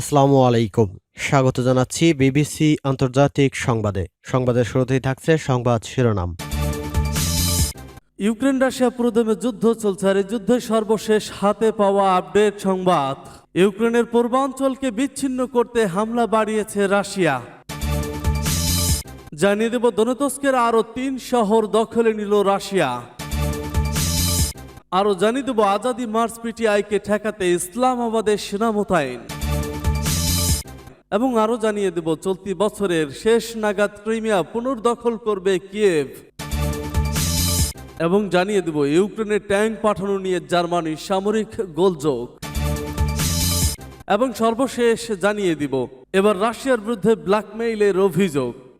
আসসালামু আলাইকুম। স্বাগত জানাচ্ছি বিবিসি আন্তর্জাতিক সংবাদে। সংবাদের শুরুতেই থাকছে সংবাদ শিরোনাম। ইউক্রেন রাশিয়া পুরোদমে যুদ্ধ চলছে আর এই যুদ্ধে সর্বশেষ হাতে পাওয়া আপডেট সংবাদ। ইউক্রেনের পূর্বাঞ্চলকে বিচ্ছিন্ন করতে হামলা বাড়িয়েছে রাশিয়া। জানিয়ে দেব, দনতস্কের আরও তিন শহর দখলে নিল রাশিয়া। আরও জানিয়ে দেব, আজাদি মার্চ পিটিআইকে ঠেকাতে ইসলামাবাদের সেনা মোতায়েন। এবং আরও জানিয়ে দেব, চলতি বছরের শেষ নাগাদ ক্রিমিয়া পুনর্দখল করবে কিয়েভ। এবং জানিয়ে দেব, ইউক্রেনে ট্যাঙ্ক পাঠানো নিয়ে জার্মানির সামরিক গোলযোগ। এবং সর্বশেষ জানিয়ে দিব, এবার রাশিয়ার বিরুদ্ধে ব্ল্যাকমেইলের অভিযোগ।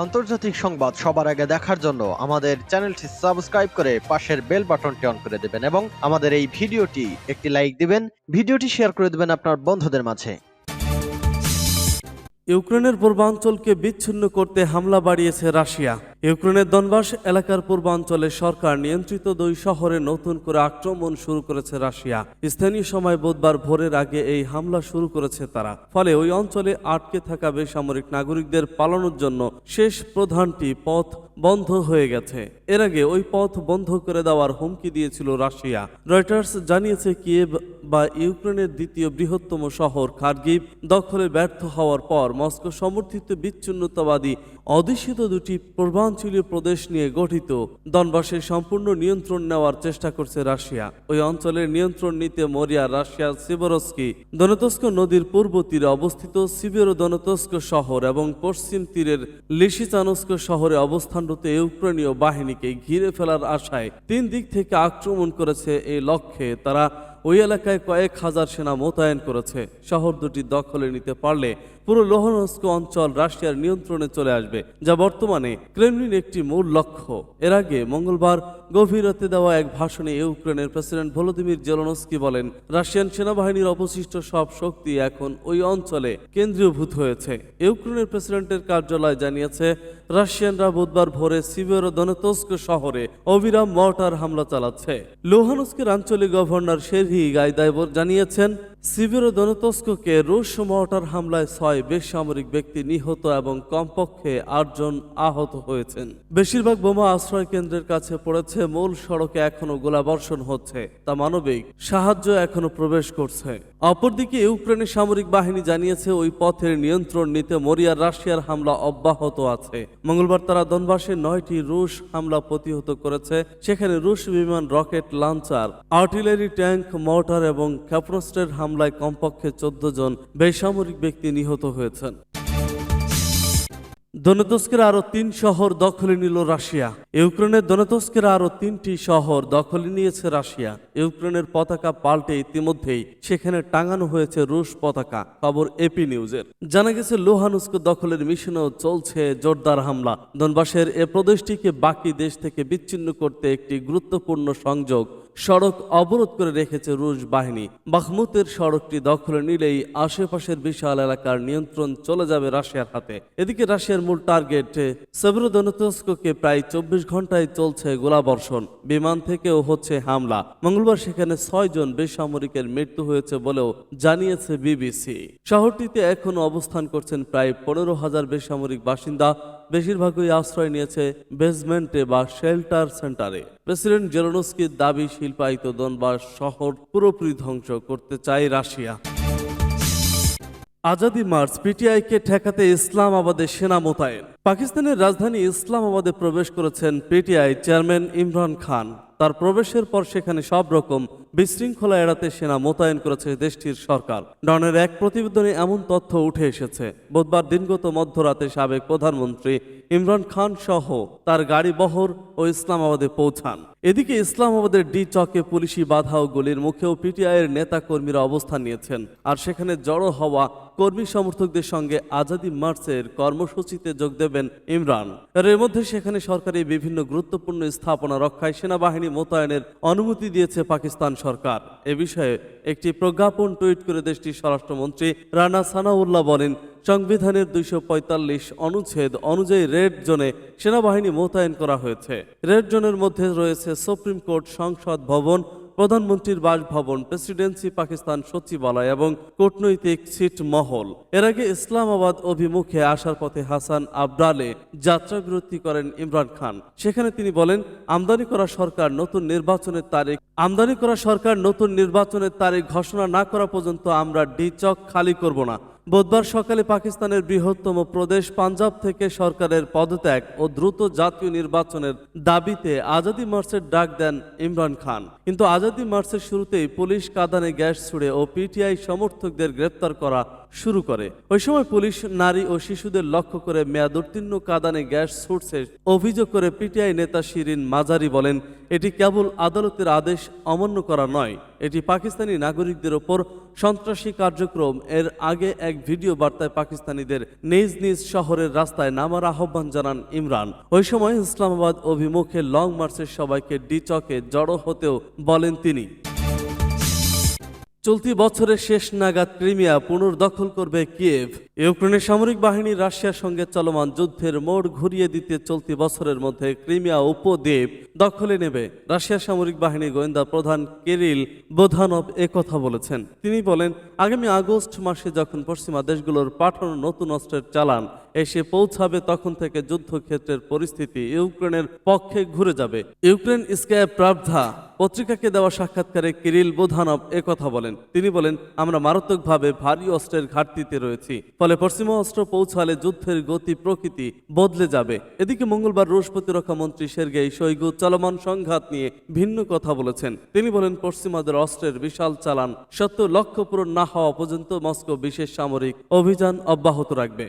আন্তর্জাতিক সংবাদ সবার আগে দেখার জন্য আমাদের চ্যানেলটি সাবস্ক্রাইব করে পাশের বেল বাটনটি অন করে দেবেন এবং আমাদের এই ভিডিওটি একটি লাইক দিবেন, ভিডিওটি শেয়ার করে দেবেন আপনার বন্ধুদের মাঝে। ইউক্রেনের পূর্বাঞ্চলকে বিচ্ছিন্ন করতে হামলা বাড়িয়েছে রাশিয়া। ইউক্রেনের দনবাস এলাকার পূর্বাঞ্চলে সরকার নিয়ন্ত্রিত দুই শহরে নতুন করে আক্রমণ শুরু করেছে রাশিয়া। স্থানীয় সময় বুধবার ভোরের আগে এই হামলা শুরু করেছে তারা। ফলে ওই অঞ্চলে আটকে থাকা বেসামরিক নাগরিকদের পালানোর জন্য শেষ প্রধানটি পথ বন্ধ হয়ে গেছে। এর আগে ওই পথ বন্ধ করে দেওয়ার হুমকি দিয়েছিল রাশিয়া। রয়টার্স জানিয়েছে কিয়েভ বা ইউক্রেনের দ্বিতীয় বৃহত্তম শহর খার্গিভ দখলে ব্যর্থ হওয়ার পর মস্কো সমর্থিত বিচ্ছিন্নতাবাদী অধিষ্ঠিত দুটি পূর্বাঞ্চলীয় প্রদেশ নিয়ে গঠিত। দনবাসের সম্পূর্ণ নিয়ন্ত্রণ নেওয়ার চেষ্টা করছে রাশিয়া। ওই অঞ্চলের নিয়ন্ত্রণ নিতে মরিয়া রাশিয়ার সিবরস্কি দনতস্ক নদীর পূর্ব তীরে অবস্থিত সিবেরো দনতস্ক শহর এবং পশ্চিম তীরের লিসিচানস্ক শহরে অবস্থানরত ইউক্রেনীয় বাহিনীকে ঘিরে ফেলার আশায় তিন দিক থেকে আক্রমণ করেছে এই লক্ষ্যে। তারা এলাকায় কয়েক হাজার সেনা মোতায়েন করেছে। শহর দুটি দখলে নিতে পারলে পুরো লোহনস্ক অঞ্চল রাশিয়ার নিয়ন্ত্রণে চলে আসবে, যা বর্তমানে ক্রেমলিন একটি মূল লক্ষ্য। এর আগে মঙ্গলবার গভীর রাতে দেওয়া এক ভাষণে ইউক্রেনের প্রেসিডেন্ট ভলোদিমির জেলনস্কি বলেন, রাশিয়ান সেনাবাহিনীর অবশিষ্ট সব শক্তি এখন ওই অঞ্চলে কেন্দ্রীয়ভূত হয়েছে। ইউক্রেনের প্রেসিডেন্টের কার্যালয় জানিয়েছে রাশিয়ানরা বুধবার ভোরে সিবেরো দনেতস্ক শহরে অবিরাম মর্টার হামলা চালাচ্ছে। লোহানস্কের আঞ্চলিক গভর্নর শেরহি গাইদাইবর জানিয়েছেন সিবেরো দনতস্ককে রুশ মর্টার হামলায় ছয় বেসামরিক ব্যক্তি নিহত এবং কমপক্ষে আটজন আহত হয়েছেন। বেশিরভাগ বোমা আশ্রয় কেন্দ্রের কাছে পড়েছে, মূল সড়কে এখনও গোলাবর্ষণ হচ্ছে, তা মানবিক সাহায্য এখনও প্রবেশ করছে। অপরদিকে ইউক্রেনের সামরিক বাহিনী জানিয়েছে, ওই পথের নিয়ন্ত্রণ নিতে মরিয়ার রাশিয়ার হামলা অব্যাহত আছে। মঙ্গলবার তারা দনবাসে নয়টি রুশ হামলা প্রতিহত করেছে, সেখানে রুশ বিমান rocket launcher, artillery tank, mortar এবং ক্ষেপণাস্ত্রের হামলায় কমপক্ষে চোদ্দ জন বেসামরিক ব্যক্তি নিহত হয়েছেন। দনেতস্কের আরও তিন শহর দখলে নিল রাশিয়া। ইউক্রেনের দনেতস্কের আরও তিনটি শহর দখলে নিয়েছে রাশিয়া। ইউক্রেনের পতাকা পাল্টে ইতিমধ্যেই সেখানে টাঙানো হয়েছে রুশ পতাকা, খবর এপি নিউজের জানা গেছে, লোহানুস্ক দখলের মিশনেও চলছে জোরদার হামলা। দনবাসের এ প্রদেশটিকে বাকি দেশ থেকে বিচ্ছিন্ন করতে একটি গুরুত্বপূর্ণ সংযোগ, সড়ক অবরোধ করে রেখেছে রুশ বাহিনী। বাখমুতের সড়কটি দখলে নিলেই আশেপাশের বিশাল এলাকার নিয়ন্ত্রণ চলে যাবে রাশিয়ার হাতে। এদিকে রাশিয়ার মূল টার্গেট সেভরোদনতস্ককে প্রায় চব্বিশ ঘন্টায় চলছে গোলাবর্ষণ। বিমান থেকেও হচ্ছে হামলা। মঙ্গলবার সেখানে ছয় জন বেসামরিকের মৃত্যু হয়েছে বলেও জানিয়েছে বিবিসি। শহরটিতে এখনও অবস্থান করছেন প্রায় পনেরো হাজার বেসামরিক বাসিন্দা। বেশিরভাগই আশ্রয় নিয়েছে বেসমেন্টে বা শেল্টার সেন্টারে। প্রেসিডেন্ট জেরোনস্কির দাবি, শিল্পায়িত দনবাস শহর পুরোপুরি ধ্বংস করতে চায় রাশিয়া। আজাদি মার্চ, পিটিআইকে ঠেকাতে ইসলামাবাদে সেনা মোতায়েন। পাকিস্তানের রাজধানী ইসলামাবাদে প্রবেশ করেছেন পিটিআই চেয়ারম্যান ইমরান খান। তার প্রবেশের পর সেখানে সব রকম বিশৃঙ্খলা এড়াতে সেনা মোতায়েন করেছে দেশটির সরকার। ডনের এক প্রতিবেদনে এমন তথ্য উঠে এসেছে। বুধবার দিনগত মধ্যরাতে সাবেক প্রধানমন্ত্রী ইমরান খান সহ তার গাড়ি বহর ও ইসলামাবাদে পৌঁছান। এদিকে ইসলামাবাদের ডি চকে পুলিশি বাধা ও গুলির মুখেও পিটিআইয়ের নেতা কর্মীরা অবস্থান নিয়েছেন। আর সেখানে জড়ো হওয়া কর্মী সমর্থকদের সঙ্গে আজাদি মার্চের কর্মসূচিতে যোগ দেবেন ইমরান। এর মধ্যে সেখানে সরকারি বিভিন্ন গুরুত্বপূর্ণ স্থাপনা রক্ষায় সেনাবাহিনী মোতায়েনের অনুমতি দিয়েছে পাকিস্তান সরকার। এ বিষয়ে একটি প্রজ্ঞাপন টুইট করে দেশটির স্বরাষ্ট্রমন্ত্রী রানা সানাউল্লাহ বলেন, সংবিধানের দুইশো পঁয়তাল্লিশ অনুচ্ছেদ অনুযায়ী রেড জোনে সেনাবাহিনী মোতায়েন করা হয়েছে। রেড জোনের মধ্যে রয়েছে সুপ্রিম কোর্ট সংসদ ভবন প্রধানমন্ত্রীর বাসভবন, প্রেসিডেন্সি, পাকিস্তান সচিবালয় এবং কূটনৈতিক সিট মহল এর আগে ইসলামাবাদ অভিমুখে আসার পথে হাসান আবডালে যাত্রা বিরতি করেন ইমরান খান। সেখানে তিনি বলেন, আমদানি করা সরকার নতুন নির্বাচনের তারিখ, আমদানি করা সরকার নতুন নির্বাচনের তারিখ ঘোষণা না করা পর্যন্ত আমরা ডি চক খালি করব না। বুধবার সকালে পাকিস্তানের বৃহত্তম প্রদেশ পাঞ্জাব থেকে সরকারের পদত্যাগ ও দ্রুত জাতীয় নির্বাচনের দাবিতে আজাদি মার্চের ডাক দেন ইমরান খান। কিন্তু আজাদি মার্চের শুরুতেই পুলিশ কাদানে গ্যাস ছুড়ে ও পিটিআই সমর্থকদের গ্রেপ্তার করা শুরু করে। ওই সময় পুলিশ নারী ও শিশুদের লক্ষ্য করে মেয়াদোত্তীর্ণ কাঁদানে গ্যাস ছুটছে অভিযোগ করে পিটিআই নেতা শিরিন মাজারি বলেন, এটি কেবল আদালতের আদেশ অমান্য করা নয়। এটি পাকিস্তানি নাগরিকদের ওপর সন্ত্রাসী কার্যক্রম। এর আগে এক ভিডিও বার্তায় পাকিস্তানিদের নিজ নিজ শহরের রাস্তায় নামার আহ্বান জানান ইমরান। ওই সময় ইসলামাবাদ অভিমুখে লং মার্চের সবাইকে ডি চকে জড়ো হতেও বলেন তিনি। চলতি বছরের শেষ নাগাদ ক্রিমিয়া পুনর্দখল করবে কিয়েভ। ইউক্রেনের সামরিক বাহিনী রাশিয়ার সঙ্গে চলমান যুদ্ধের মোড় ঘুরিয়ে দিতে চলতি বছরের মধ্যে ক্রিমিয়া উপদ্বীপ দখলে নেবে। রাশিয়ার সামরিক বাহিনী গোয়েন্দা প্রধান কেরিল বোধানব কথা বলেছেন। তিনি বলেন, আগামী আগস্ট মাসে যখন পশ্চিমা দেশগুলোর পাঠানো নতুন অস্ত্রের চালান এসে পৌঁছাবে তখন থেকে যুদ্ধক্ষেত্রের পরিস্থিতি ইউক্রেনের পক্ষে ঘুরে যাবে। ইউক্রেন স্কায় প্রাবধা পত্রিকাকে দেওয়া সাক্ষাৎকারে কিরিল বোধানব কথা বলেন। তিনি বলেন, আমরা মারাত্মকভাবে ভারী অস্ত্রের ঘাটতিতে রয়েছি। ফলে পশ্চিমা অস্ত্র পৌঁছালে যুদ্ধের গতি প্রকৃতি বদলে যাবে। এদিকে মঙ্গলবার রুশ প্রতিরক্ষা মন্ত্রী সের্গেই শৈগু চলমান সংঘাত নিয়ে ভিন্ন কথা বলেছেন। তিনি বলেন, পশ্চিমাদের অস্ত্রের বিশাল চালান সত্ত্বেও লক্ষ্য পূরণ না হওয়া পর্যন্ত মস্কো বিশেষ সামরিক অভিযান অব্যাহত রাখবে।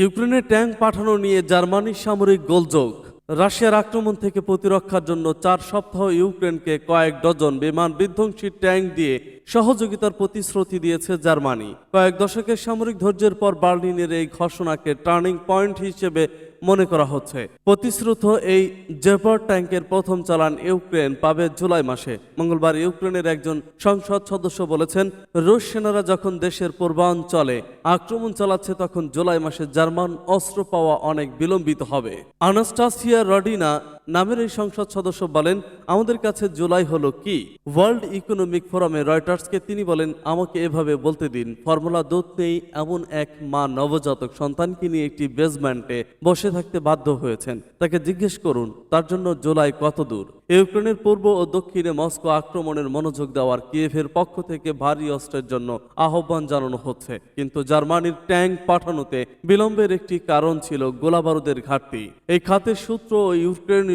ইউক্রেনে ট্যাঙ্ক পাঠানো নিয়ে জার্মানির সামরিক গোলযোগ। রাশিয়ার আক্রমণ থেকে প্রতিরক্ষার জন্য চার সপ্তাহ ইউক্রেনকে কয়েক ডজন বিমান বিধ্বংসী ট্যাঙ্ক দিয়ে সহযোগিতার প্রতিশ্রুতি দিয়েছে জার্মানি। কয়েক দশকের সামরিক ধৈর্যের পর বার্লিনের এই ঘোষণাকে টার্নিং পয়েন্ট হিসেবে মনে করা হচ্ছে। প্রতিশ্রুত এই জেপার ট্যাঙ্কের প্রথম চালান ইউক্রেন পাবে জুলাই মাসে। মঙ্গলবার ইউক্রেনের একজন সংসদ সদস্য বলেছেন, রুশ সেনারা যখন দেশের পূর্বাঞ্চলে আক্রমণ চালাচ্ছে, তখন জুলাই মাসে জার্মান অস্ত্র পাওয়া অনেক বিলম্বিত হবে। আনাস্টাসিয়া রডিনা নামের এই সংসদ সদস্য বলেন, আমাদের কাছে জুলাই হলো কি? ওয়ার্ল্ড ইকোনমিক ফোরামে রয়টার্সকে তিনি বলেন, আমাকে এভাবে বলতে দিন, ফর্মুলা দুধ নেই, এমন এক মা নবজাতক সন্তানকে নিয়ে একটি বেসমেন্টে বসে থাকতে বাধ্য হয়েছেন। তাকে জিজ্ঞেস করুন, তার জন্য জুলাই কত দূর? ইউক্রেনের পূর্ব ও দক্ষিণে মস্কো আক্রমণের মনোযোগ দেওয়ার কিয়েভের পক্ষ থেকে ভারী অস্ত্রের জন্য আহ্বান জানানো হচ্ছে। কিন্তু জার্মানির ট্যাঙ্ক পাঠানোতে বিলম্বের একটি কারণ ছিল গোলাবারুদের ঘাটতি। এই খাতের সূত্র ও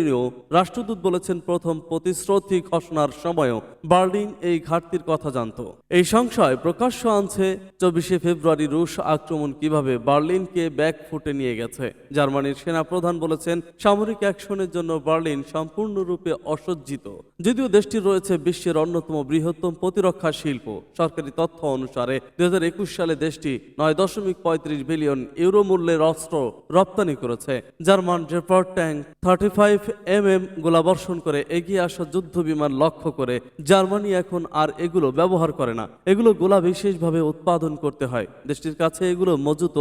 ইউক্রেনীয় রাষ্ট্রদূত বলেছেন প্রথম প্রতিশ্রুতি ঘোষণার সময়ও বার্লিন এই ঘাটতির কথা জানত। এই সংশয় প্রকাশ্য আনছে চব্বিশে ফেব্রুয়ারি রুশ আক্রমণ কীভাবে বার্লিনকে ব্যাক ফুটে নিয়ে গেছে। জার্মানির সেনা প্রধান বলেছেন, সামরিক অ্যাকশনের জন্য বার্লিন সম্পূর্ণরূপে অসজ্জিত। যদিও দেশটি রয়েছে বিশ্বের অন্যতম বৃহত্তম প্রতিরক্ষা শিল্প। সরকারি তথ্য অনুসারে দুই হাজার একুশ সালে দেশটি নয় দশমিক পঁয়ত্রিশ বিলিয়ন ইউরো মূল্যের অস্ত্র রপ্তানি করেছে। German Gepard tank thirty five M M গোলাবর্ষণ করে এগিয়ে আসা যুদ্ধ বিমান লক্ষ্য করে জার্মানি এখন আর এগুলো ব্যবহার করে না। এগুলো গোলা বিশেষভাবে উৎপাদন করতে হয়। দেশটির কাছে এগুলো মজুত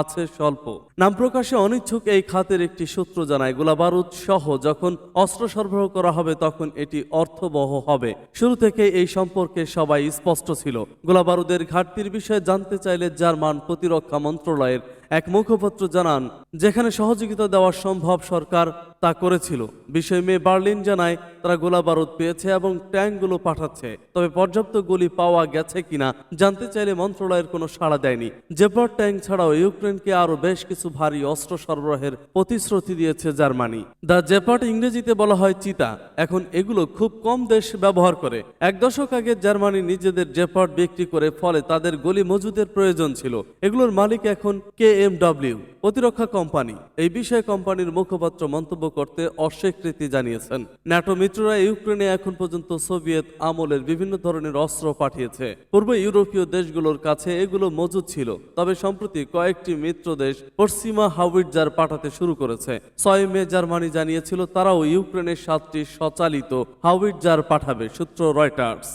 আছে স্বল্প। নাম প্রকাশে অনিচ্ছুক এই খাতের একটি সূত্র জানায় গোলাবারুদ সহ যখন অস্ত্র সরবরাহ করা হবে তখন এটি অর্থবহ হবে। শুরু থেকে এই সম্পর্কে সবাই স্পষ্ট ছিল। গোলাবারুদের ঘাটতির বিষয়ে জানতে চাইলে জার্মান প্রতিরক্ষা মন্ত্রণালয়ের এক মুখপাত্র জানান, যেখানে সহযোগিতা দেওয়া সম্ভব সরকার তা করেছিল। বিষয় মেয়ে বার্লিন জানায়, তারা গোলা বারুদ পেয়েছে এবং ট্যাঙ্কগুলো পাঠাচ্ছে, তবে পর্যাপ্ত গুলি পাওয়া গেছে কিনা জানতে চাইলে মন্ত্রণালয়ের কোনো সাড়া দেয়নি। জেপার ট্যাঙ্ক ছাড়াও ইউক্রেন ইউক্রেনকে আরও বেশ কিছু ভারী অস্ত্র সরবরাহের প্রতিশ্রুতি দিয়েছে জার্মানি। দ্য জেপার্ট ইংরেজিতে বলা হয় চিতা। এখন এগুলো খুব কম দেশ ব্যবহার করে। এক দশক আগে জার্মানি নিজেদের জেপার্ট বিক্রি করে ফলে তাদের গলি মজুদের প্রয়োজন ছিল। এগুলোর মালিক এখন কে এম ডব্লিউ, প্রতিরক্ষা কোম্পানি। এই বিষয়ে কোম্পানির মুখপাত্র মন্তব্য করতে অস্বীকৃতি জানিয়েছেন। ন্যাটো মিত্ররা ইউক্রেনে এখন পর্যন্ত সোভিয়েত আমলের বিভিন্ন ধরনের অস্ত্র পাঠিয়েছে। পূর্ব ইউরোপীয় দেশগুলোর কাছে এগুলো মজুদ ছিল। তবে সম্প্রতি কয়েকটি মিত্র দেশ পশ্চিমা হাউইটজার পাঠাতে শুরু করেছে। ছয় মে জার্মানি জানিয়েছিল তারাও ইউক্রেনের সাতটি স্বচালিত হাউইটজার পাঠাবে, সূত্র রয়টার্স।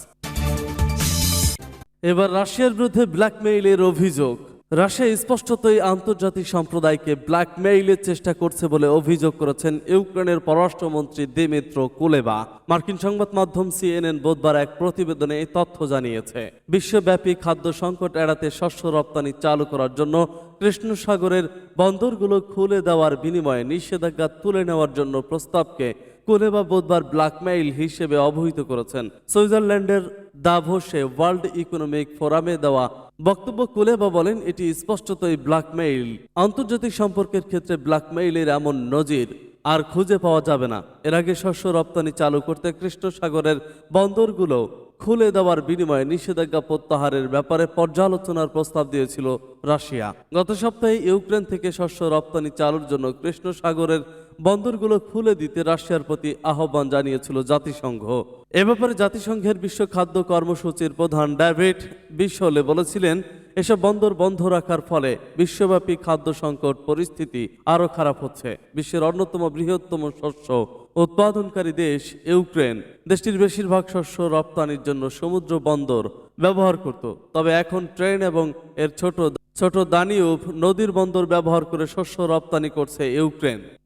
এবার রাশিয়ার বিরুদ্ধে ব্ল্যাকমেইলের অভিযোগ। রাশিয়া স্পষ্টতই আন্তর্জাতিক সম্প্রদায়কে ব্ল্যাকমেইলের চেষ্টা করছে বলে অভিযোগ করেছেন ইউক্রেনের পররাষ্ট্রমন্ত্রী দিমিত্র কুলেবা। মার্কিন সংবাদ মাধ্যম সিএনএন বুধবার এক প্রতিবেদনে এই তথ্য জানিয়েছে। বিশ্বব্যাপী খাদ্য সংকট এড়াতে শস্য রপ্তানি চালু করার জন্য কৃষ্ণ সাগরের বন্দরগুলো খুলে দেওয়ার বিনিময়ে নিষেধাজ্ঞা তুলে নেওয়ার জন্য প্রস্তাবকে কুলেবা বুধবার ব্ল্যাকমেইল হিসেবে অবহিত করেছেন। সুইজারল্যান্ডের দাভোসে ওয়ার্ল্ড ইকোনমিক ফোরামে দেওয়া বক্তব্য কুলেবা বলেন, এটি স্পষ্টতই ব্ল্যাকমেইল। আন্তর্জাতিক সম্পর্কের ক্ষেত্রে ব্ল্যাকমেইলের এমন নজির আর খুঁজে পাওয়া যাবে না। এর আগে শস্য রপ্তানি চালু করতে কৃষ্ণ সাগরের বন্দরগুলো খুলে দেওয়ার বিনিময়ে নিষেধাজ্ঞা প্রত্যাহারের ব্যাপারে পর্যালোচনার প্রস্তাব দিয়েছিল রাশিয়া। গত সপ্তাহে ইউক্রেন থেকে শস্য রপ্তানি চালুর জন্য কৃষ্ণ সাগরের বন্দরগুলো খুলে দিতে রাশিয়ার প্রতি আহ্বান জানিয়েছিল জাতিসংঘ। এ ব্যাপারে জাতিসংঘের বিশ্ব খাদ্য কর্মসূচির প্রধান ডেভিড বিশ্বলে বলেছিলেন, এসব বন্দর বন্ধ রাখার ফলে বিশ্বব্যাপী খাদ্য সংকট পরিস্থিতি আরও খারাপ হচ্ছে। বিশ্বের অন্যতম বৃহত্তম শস্য উৎপাদনকারী দেশ ইউক্রেন। দেশটির বেশিরভাগ শস্য রপ্তানির জন্য সমুদ্র বন্দর ব্যবহার করত। তবে এখন ট্রেন এবং এর ছোট ছোট দানিউব নদীর বন্দর ব্যবহার করে শস্য রপ্তানি করছে ইউক্রেন।